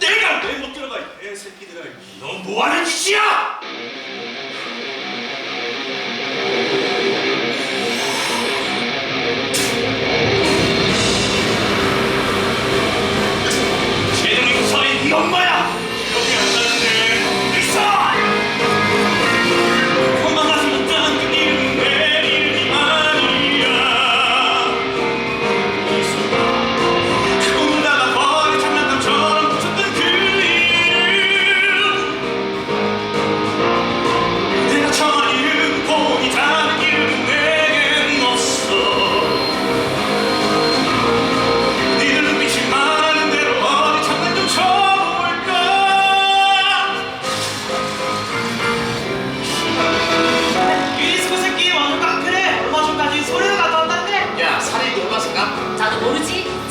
내가 왜 못 들어가 이 개새끼들아. 너 뭐하는 짓이야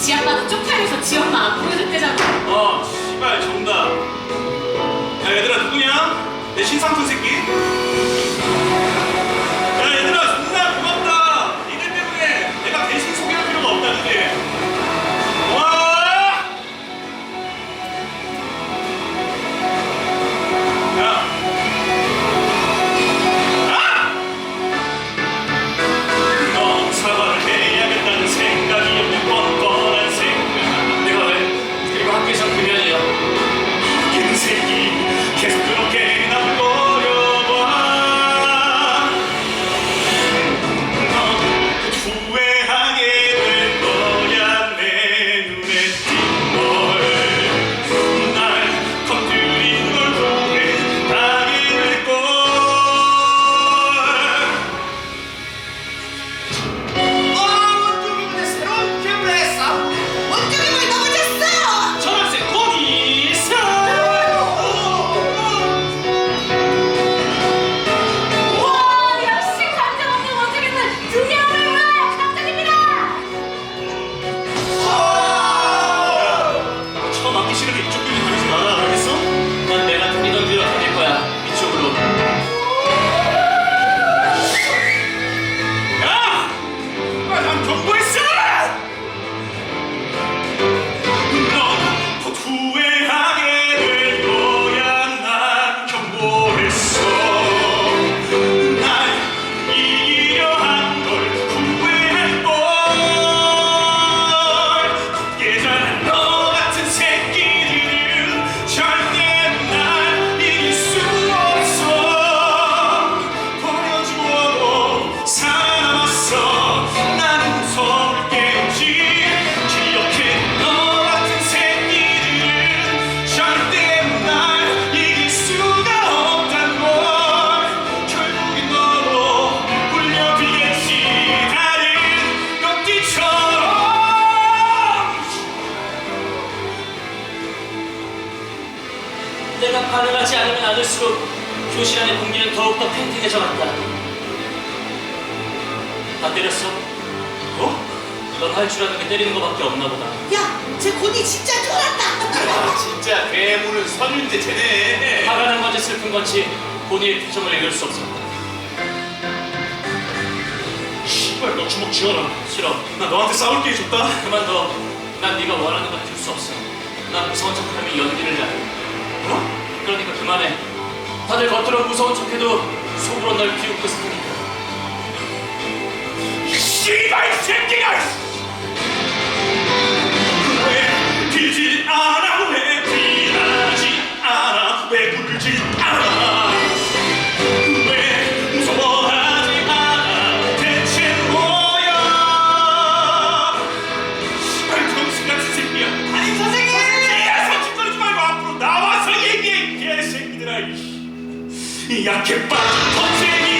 지. 지 아빠도 쪽팔려서 지 엄마 안 보여줬대잖아. 어, 씨발 정답. 야 얘들아 누구냐? 내 신상품 새끼. 내가 반응하지 않으면 않을수록 교실 안의 공기는 더욱더 팽팽해져 간다 다 때렸어? 어? 넌 할 줄 아는 게 때리는 거밖에 없나 보다 야, 쟤 곤이 진짜 쫄았다. 진짜 괴물은 선윤재 쟤네 화가 난 건지 슬픈 건지 본인의 표정을 읽을 수 없었다 씨발 너 주먹 쥐어라 싫어 나 너한테 싸울 기회 줬다 그만둬 난 네가 원하는 거 해줄 수 없어 난 무서운 척하면 연기를? 그만해. 다들 겉으로 무서운 척해도 속으로 널 비웃고 있을 테니까. 씨발 새끼가! 왜 빌지 않아. 왜 비하지 않아. 왜 울지 않아 앞으로